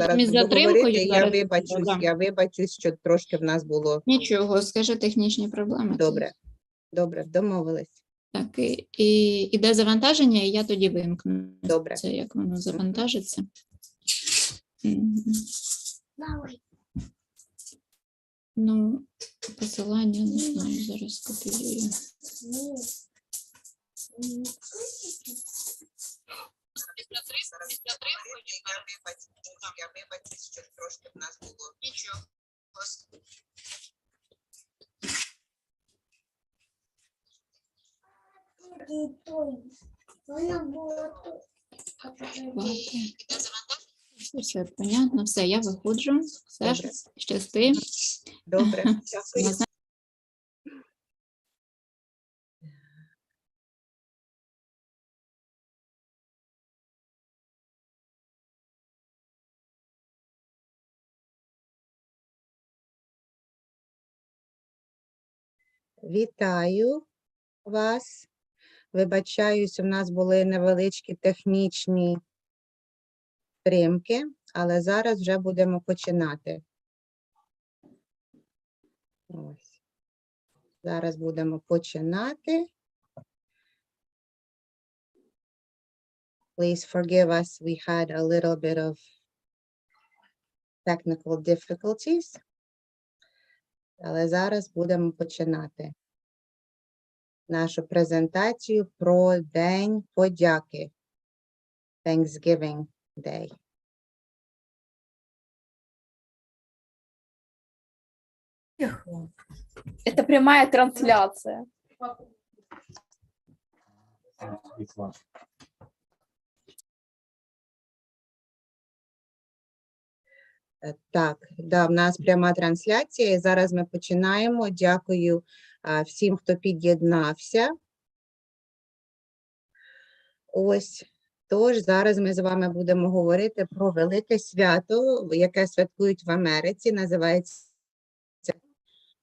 зараз буду говорити, я зараз вибачусь, да. я вибачусь, що трошки в нас було Нічого, скажи технічні проблеми. добре. Добре, домовились. Так, і, і іде завантаження, і я тоді вимкну. Добре. Це як воно завантажиться. Мгм. Ну, посилання не знаю, зараз копіюю. Я вибачусь, що трошки в нас було нічого. Все понятно, все, я виходжу. Все, щасти. Добре, дякую. Вітаю вас. Вибачаюсь, у нас були невеличкі технічні тримки, але зараз вже будемо починати. Ось. Зараз будемо починати. Please forgive us, we had a little bit of technical difficulties. Але зараз будемо починати нашу презентацію про День подяки. Thanksgiving Day. Это прямая трансляция. Так, да, в нас пряма трансляція. і Зараз ми починаємо. Дякую всім, хто під'єднався. Ось. Тож зараз ми з вами будемо говорити про велике свято, яке святкують в Америці. Називається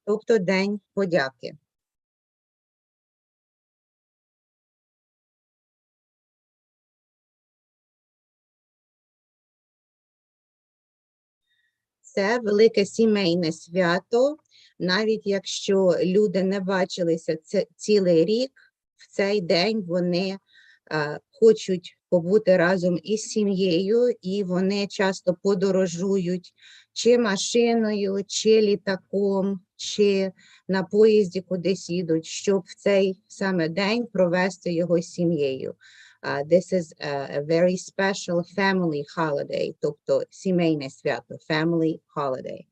тобто День подяки. Це велике сімейне свято, навіть якщо люди не бачилися цілий рік, в цей день вони а, хочуть побути разом із сім'єю, і вони часто подорожують чи машиною, чи літаком, чи на поїзді кудись їдуть, щоб в цей саме день провести його з сім'єю. This is a very special family holiday, тобто сімейне свято, family holiday.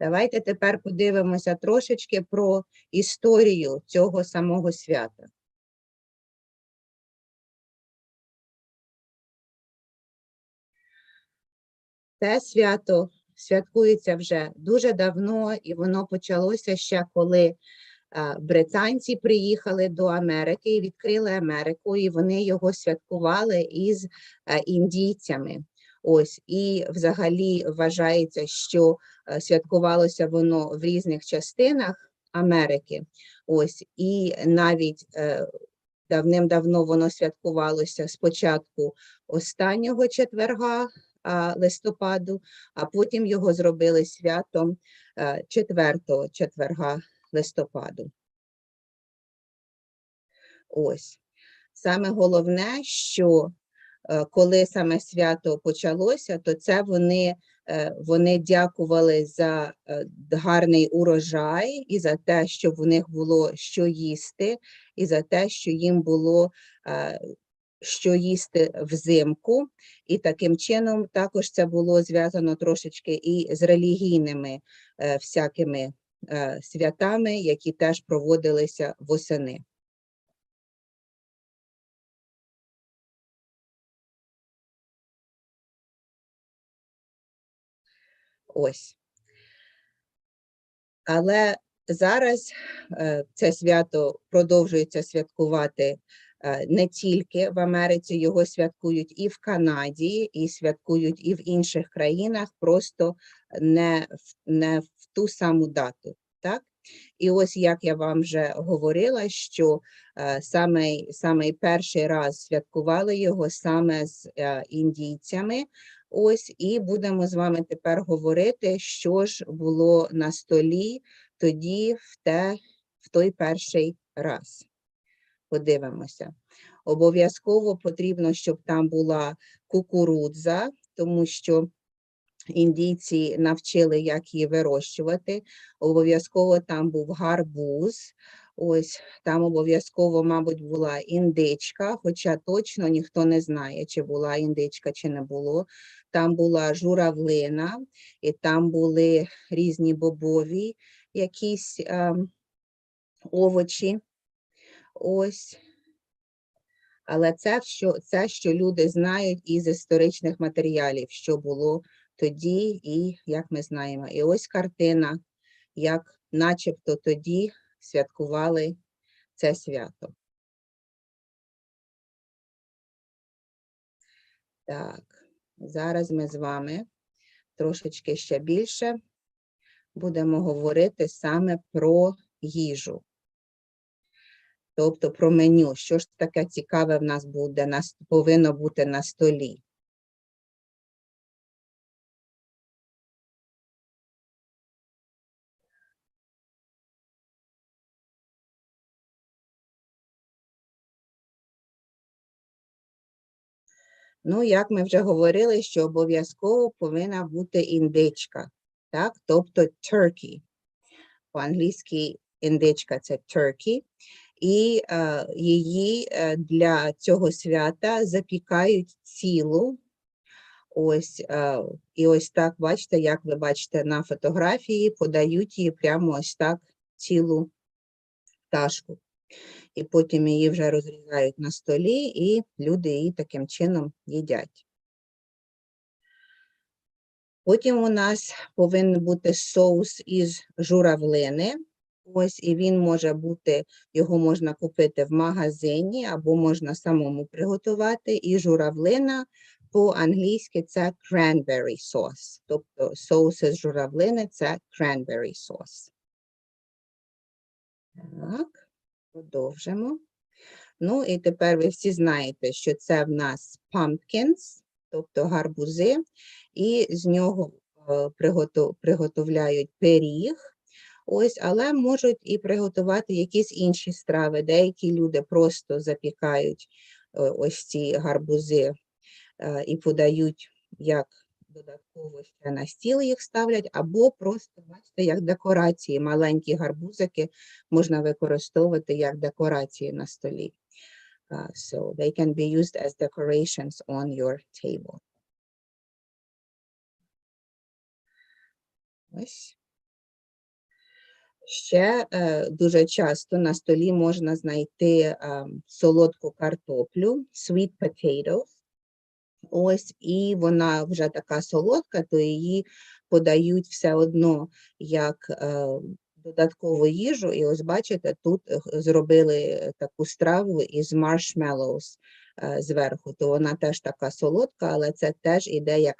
Давайте тепер подивимося трошечки про історію цього самого свята. Це свято святкується вже дуже давно, і воно почалося ще коли британці приїхали до Америки і відкрили Америку, і вони його святкували із індійцями. Ось і взагалі вважається, що е, святкувалося воно в різних частинах Америки. Ось і навіть е, давним-давно воно святкувалося спочатку останнього четверга листопаду, а потім його зробили святом е, четвертого четверга листопаду. Ось. Саме головне, що е, коли саме свято почалося, то це вони, е, вони дякували за е, гарний урожай і за те, щоб в них було що їсти, і за те, що їм було е, що їсти взимку. І таким чином також це було зв'язано трошечки і з релігійними е, всякими е, святами, які теж проводилися восени. Ось. Але зараз е, це свято продовжується святкувати не тільки в Америці, його святкують і в Канаді, і святкують і в інших країнах, просто не в, не в ту саму дату. Так? І ось як я вам вже говорила, що е, самий перший раз святкували його саме з е, індійцями. Ось і будемо з вами тепер говорити, що ж було на столі тоді, в, те, в той перший раз. Подивимося. Обов'язково потрібно, щоб там була кукурудза, тому що індійці навчили, як її вирощувати. Обов'язково там був гарбуз. Ось там обов'язково, мабуть, була індичка, хоча точно ніхто не знає, чи була індичка, чи не було. Там була журавлина, і там були різні бобові якісь ем, овочі. Ось. Але це, що, це, що люди знають із історичних матеріалів, що було тоді і як ми знаємо. І ось картина, як начебто тоді святкували це свято. Так, зараз ми з вами трошечки ще більше будемо говорити саме про їжу. Тобто про меню, що ж таке цікаве в нас буде, нас повинно бути на столі. Ну, як ми вже говорили, що обов'язково повинна бути індичка, так? Тобто turkey. По-англійськи індичка це turkey. І е, її е, для цього свята запікають цілу. Ось, е, і ось так, бачите, як ви бачите на фотографії, подають її прямо ось так цілу пташку. І потім її вже розрізають на столі, і люди її таким чином їдять. Потім у нас повинен бути соус із журавлини. Ось, і він може бути, його можна купити в магазині або можна самому приготувати. І журавлина по-англійськи це cranberry sauce. Тобто соус із журавлини це cranberry sauce. Так, продовжимо. Ну і тепер ви всі знаєте, що це в нас pumpkins, тобто гарбузи, і з нього е, приготовляють пиріг. Ось, але можуть і приготувати якісь інші страви. Деякі люди просто запікають е, ось ці гарбузи е, і подають як додатково ще на стіл їх ставлять, або просто, бачите, як декорації. Маленькі гарбузики можна використовувати як декорації на столі. Uh, so they can be used as decorations on your table. Ось. Ще е, дуже часто на столі можна знайти е, солодку картоплю, sweet potatoes. Ось, і вона вже така солодка, то її подають все одно як е, додаткову їжу. І ось бачите, тут е, зробили таку страву із marshmallows зверху. То вона теж така солодка, але це теж іде як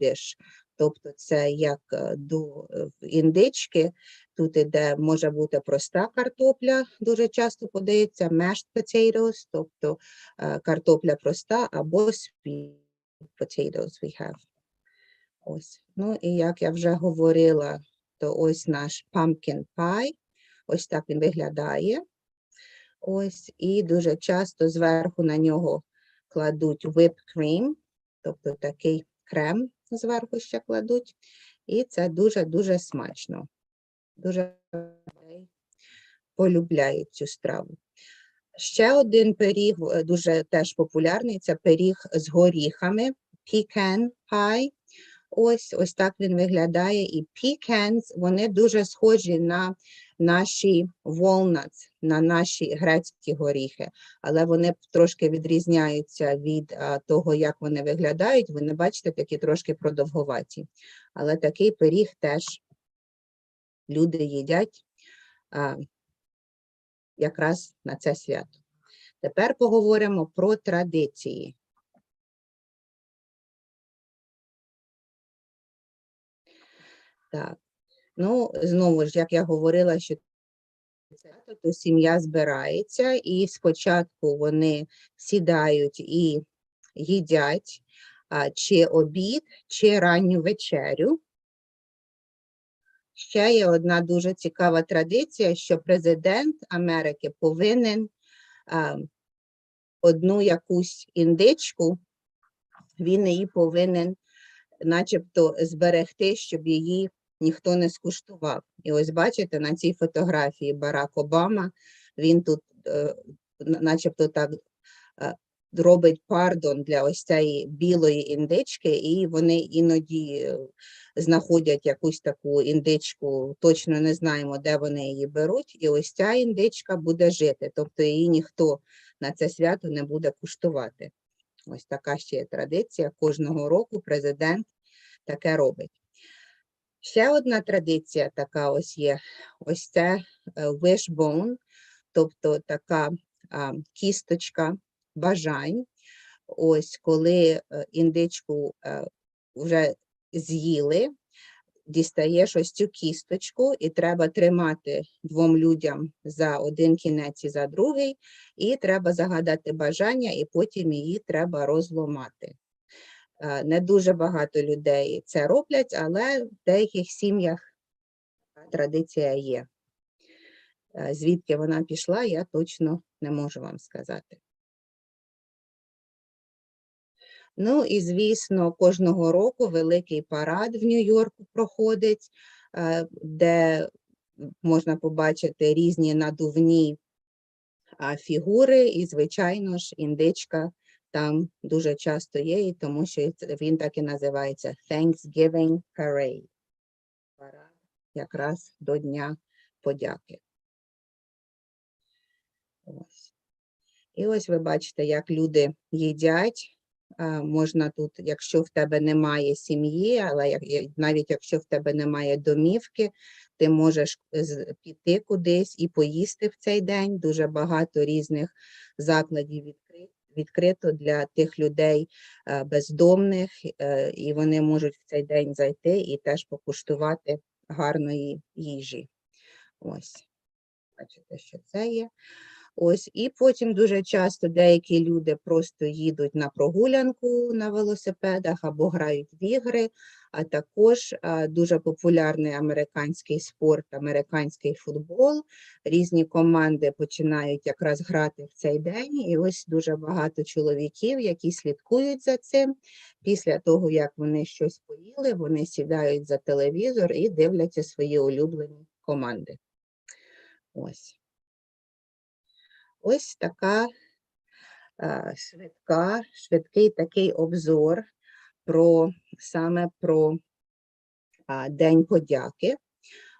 dish. Тобто це як е, до е, індички. Тут іде, може бути проста картопля, дуже часто подається mashed potatoes, тобто е, картопля проста або sweet potatoes we have. Ось. Ну і як я вже говорила, то ось наш pumpkin pie. Ось так він виглядає. Ось, і дуже часто зверху на нього кладуть whipped cream, тобто такий крем зверху ще кладуть. І це дуже-дуже смачно. Дуже людей полюбляють цю страву. Ще один пиріг е, дуже теж популярний це пиріг з горіхами, pecan pie. Ось, ось так він виглядає. І pecans, вони дуже схожі на наші walnuts, на наші грецькі горіхи, але вони трошки відрізняються від а, того, як вони виглядають. Ви не бачите, такі трошки продовговаті. Але такий пиріг теж люди їдять а, якраз на це свято. Тепер поговоримо про традиції. Так. Ну, знову ж, як я говорила, що то сім'я збирається, і спочатку вони сідають і їдять а, чи обід, чи ранню вечерю. Ще є одна дуже цікава традиція, що президент Америки повинен а, одну якусь індичку, він її повинен начебто зберегти, щоб її ніхто не скуштував. І ось бачите, на цій фотографії Барак Обама, він тут е, начебто так е, робить пардон для ось цієї білої індички, і вони іноді е, знаходять якусь таку індичку, точно не знаємо, де вони її беруть, і ось ця індичка буде жити, тобто її ніхто на це свято не буде куштувати. Ось така ще є традиція. Кожного року президент таке робить. Ще одна традиція така ось є. Ось це е, wishbone, тобто така а, кісточка бажань. Ось коли е, індичку е, вже з'їли, дістаєш ось цю кісточку, і треба тримати двом людям за один кінець і за другий, і треба загадати бажання, і потім її треба розломати. Е, Не дуже багато людей це роблять, але в деяких сім'ях традиція є. Е, Звідки вона пішла, я точно не можу вам сказати. Ну і звісно, кожного року великий парад в Нью-Йорку проходить, е, де можна побачити різні надувні фігури, і, звичайно ж, індичка там дуже часто є, і тому що він так і називається Thanksgiving Parade. Парад якраз до Дня подяки. Ось. І ось ви бачите, як люди їдять. Можна тут, якщо в тебе немає сім'ї, але навіть якщо в тебе немає домівки, ти можеш піти кудись і поїсти в цей день. Дуже багато різних закладів відкрито, відкрито для тих людей е, бездомних, е, і вони можуть в цей день зайти і теж покуштувати гарної їжі. Ось, бачите, що це є. Ось, і потім дуже часто деякі люди просто їдуть на прогулянку на велосипедах або грають в ігри, а також дуже популярний американський спорт, американський футбол. Різні команди починають якраз грати в цей день, і ось дуже багато чоловіків, які слідкують за цим. Після того, як вони щось поїли, вони сідають за телевізор і дивляться свої улюблені команди. Ось. Ось така е, швидка, швидкий такий обзор про саме про а, День подяки.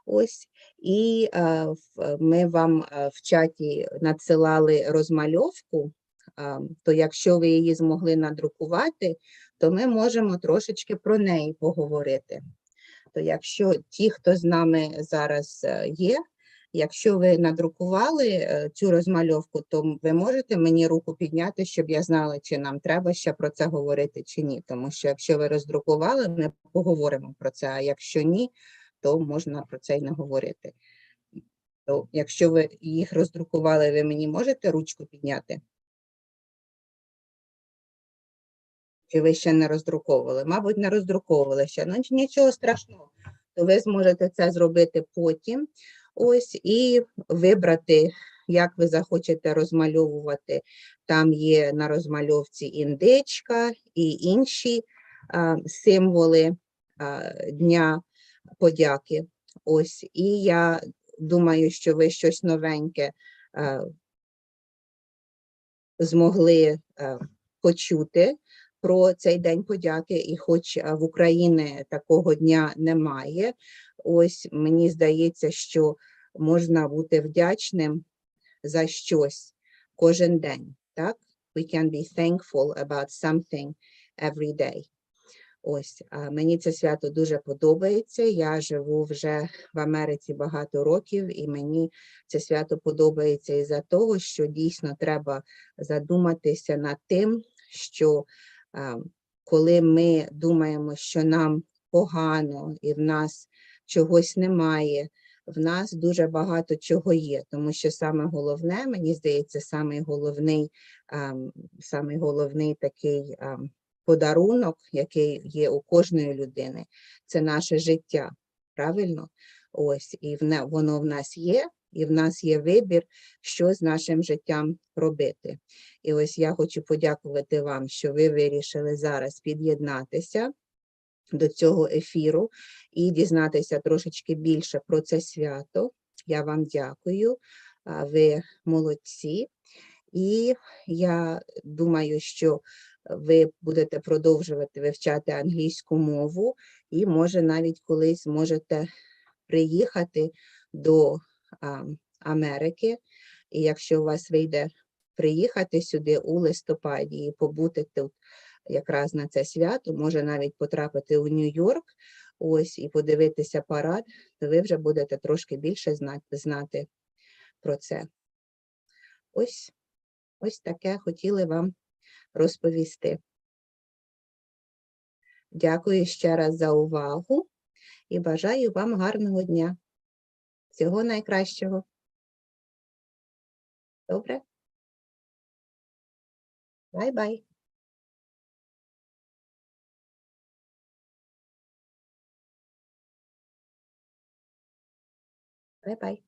Ось, і в- ми вам в чаті надсилали розмальовку, а, то якщо ви її змогли надрукувати, то ми можемо трошечки про неї поговорити. То якщо ті, хто з нами зараз е, є, Якщо ви надрукували е, цю розмальовку, то ви можете мені руку підняти, щоб я знала, чи нам треба ще про це говорити, чи ні. Тому що якщо ви роздрукували, ми поговоримо про це. А якщо ні, то можна про це й не говорити. То якщо ви їх роздрукували, ви мені можете ручку підняти? Чи ви ще не роздруковували? Мабуть, не роздруковували ще. Ну нічого страшного. То ви зможете це зробити потім. Ось і вибрати, як ви захочете розмальовувати. Там є на розмальовці індичка і інші а, символи а, Дня подяки. Ось, і я думаю, що ви щось новеньке а, змогли а, почути про цей день подяки, і хоч в Україні такого дня немає, ось мені здається, що можна бути вдячним за щось кожен день. Так? We can be thankful about something every day. Ось, мені це свято дуже подобається. Я живу вже в Америці багато років, і мені це свято подобається із-за того, що дійсно треба задуматися над тим, що а, коли ми думаємо, що нам погано і в нас чогось немає. В нас дуже багато чого є, тому що саме головне, мені здається, самий головний, ем, самий головний такий ем, подарунок, який є у кожної людини, це наше життя. Правильно? Ось, і воно в нас є, і в нас є вибір, що з нашим життям робити. І ось я хочу подякувати вам, що ви вирішили зараз під'єднатися до цього ефіру і дізнатися трошечки більше про це свято. Я вам дякую. Ви молодці. І я думаю, що ви будете продовжувати вивчати англійську мову, і може навіть колись зможете приїхати до а, Америки. І якщо у вас вийде приїхати сюди у листопаді і побути тут якраз на це свято, може навіть потрапити у Нью-Йорк, ось і подивитися парад, то ви вже будете трошки більше знати, знати про це. Ось, ось таке хотіли вам розповісти. Дякую ще раз за увагу і бажаю вам гарного дня. Всього найкращого. Добре? Бай-бай. Бай-бай.